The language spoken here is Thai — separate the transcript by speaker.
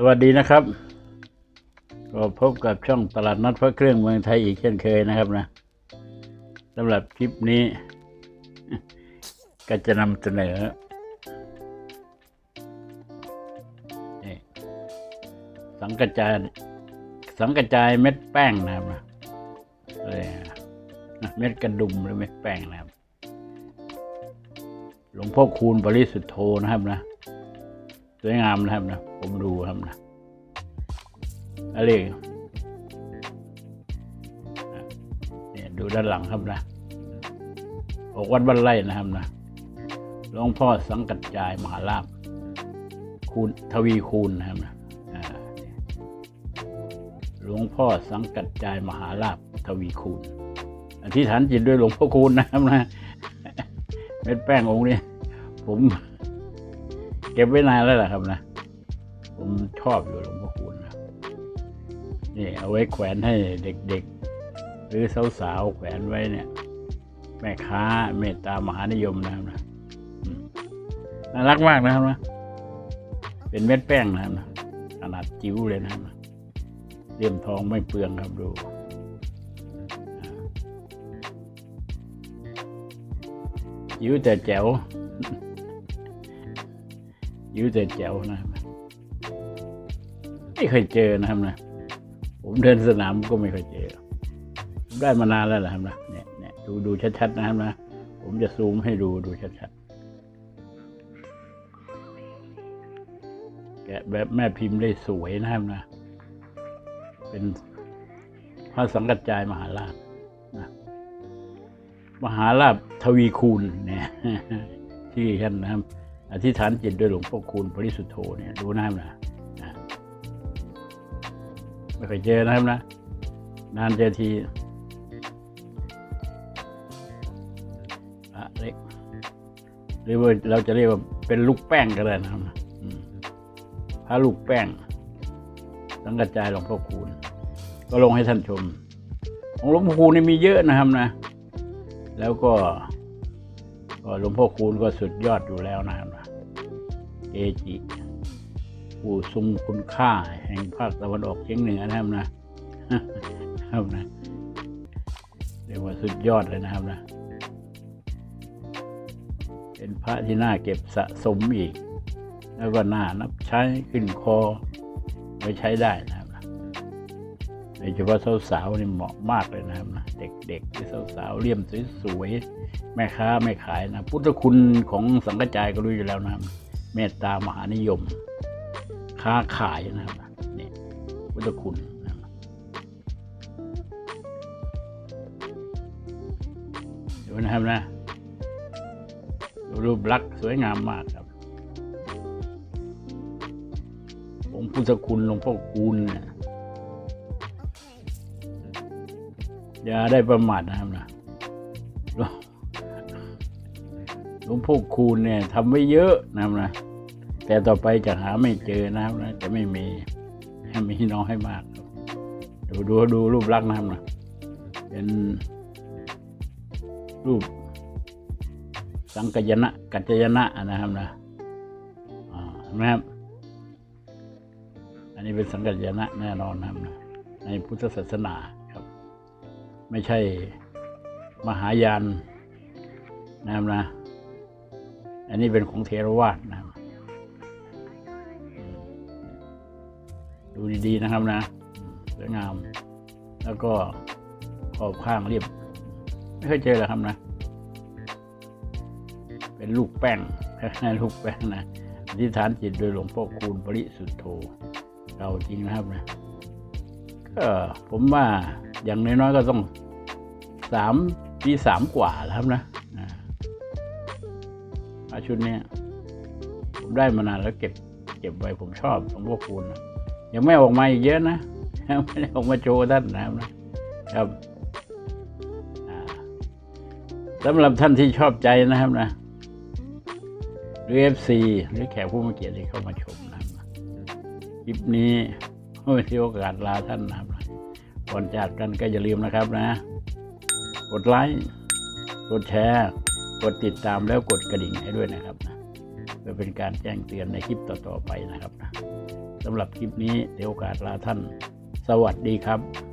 Speaker 1: สวัสดีนะครับก็พบกับช่องตลาดนัดพระเครื่องเมืองไทยอีกเช่นเคยนะครับนะสำหรับคลิปนี้ ก็จะนำเสนอสังกระจายสังกระจายเม็ดแป้งนะครับนะเลยนะเม็ดกระดุมหรือเม็ดแป้งนะครับ หลวงพ่อคูณปริสุทธโธนะครับนะ สวยงามนะครับนะ ผมดูครับนะอะไรเนี่ยดูด้านหลังครับนะออกวัดบ้านไร่นะครับนะหลวงพ่อสังกัดจายมหาลาภคูณทวีคูณนะครับนะหลวงพ่อสังกัดจายมหาลาภทวีคูณอธิษฐานจิตด้วยหลวงพ่อคูณนะครับนะเม็ดแป้งองค์นี้ผม ก็บไว้นานแล้วล่ะครับนะ ผมชอบอยู่หลวงพ่อคูณนะนี่เอาไว้แขวนให้เด็กๆ หรือสาวๆแขวนไว้เนี่ย แม่ค้าเมตตามหานิยมนะครับนะน่ารักมากนะครับนะ เป็นเม็ดแป้งนะครับนะขนาดจิ๋วเลยนะครับนะเลี่ยมทองไม่เปลืองครับดูจิ๋วแต่แจ๋ว ยิ้วแต่แจ๋วนะครับไม่เคยเจอนะครับนะ ผมเดินสนามก็ไม่เคยเจอ ผมได้มานานแล้วนะครับนะเนี่ยเนี่ยดูดูชัดๆนะครับนะ ผมจะซูมให้ดูดูชัดๆ แกะแบบแม่พิมพ์ได้สวยนะครับนะ เป็นพระสังกัจจายมหาราชนะมหาราชทวีคูณเนี่ยที่ท่านนะครับ อธิษฐานจิตด้วยหลวงพ่อคูณปริสุทธโธเนี่ยดูนะครับนะไม่เคยเจอนะครับนะ นานเจอทีอะเล็กหรือว่าเราจะเรียกว่าเป็นลูกแป้งก็ได้นะครับนะพระลูกแป้งสังกัจจายหลวงพ่อคูณ ก็ลงให้ท่านชมของหลวงพ่อคูณนี่มีเยอะนะครับนะ แล้วก็ หลวงพ่อคูณก็สุดยอดอยู่แล้วนะครับนะเอจิผู้ทรงคุณค่าแห่งภาคตะวันออกเฉียงเหนือนะครับนะครับนะเรียกว่าสุดยอดเลยนะครับนะ เป็นพระที่น่าเก็บสะสมอีก แล้วก็น่านับใช้ขึ้นคอไว้ใช้ได้นะ โดยเฉพาะสาวๆนี่เหมาะมากเลยนะครับนะเด็กๆที่สาวๆเลี่ยมสวยๆแม่ค้าไม่ขายนะพุทธคุณของสังกจายก็รู้อยู่แล้วนะครับเมตตามหานิยม ค้าขายนะครับนี่พุทธคุณนะครับดูนะครับนะดูรูปลักษณ์สวยงามมากครับองค์พุทธคุณหลวงพ่อคูณเนี่ย อย่าได้ประมาทนะครับนะหลวงพ่อคูณเนี่ยทำไว้เยอะนะครับนะ แต่ต่อไปจะหาไม่เจอนะครับนะ จะไม่มีให้มีน้องให้มาก ดูดูดูรูปลักษณ์นะครับนะ เป็นรูป สังกยนะกัจจยนะนะครับนะอ่านะครับ อันนี้เป็นสังกัจจยนะแน่นอนนะครับนะในพุทธศาสนา ไม่ใช่มหายานนะครับนะ อันนี้เป็นของเทรวาสนะครับดูดีๆนะครับนะสวยงาม แล้วก็ขอบข้างเรียบ ไม่เคยเจอเลยครับนะ เป็นลูกแป้งลูกแป้งนะอธิษฐานจิตโดยหลวงพ่อคูณปริสุทธโธเราจริงนะครับนะก็ผมว่าอย่างน้อยๆก็ต้อง สามปีสามกว่าแล้วครับนะอาชุดเนี้ยผมได้มานานแล้วเก็บ เก็บไว้ผมชอบหลวงพ่อคูณนะยังไม่ออกมาอีกเยอะนะยังไม่ได้ออกมาโชว์ท่านนะครับนะครับสำหรับท่านที่ชอบใจนะครับนะหรือเอฟซีหรือแขกผู้มีเกียรติที่เข้ามาชมนะครับคลิปนี้ไม่ที่โอกาสลาท่านนะครับก่อนจากกันก็อย่าลืมนะครับนะ กดไลค์กดแชร์กดติดตามแล้วกดกระดิ่งให้ด้วยนะครับนะเพื่อเป็นการแจ้งเตือนในคลิปต่อๆไปนะครับนะสสำหรับคลิปนี้เดี๋ยวโอกาสลาท่าน สวัสดีครับ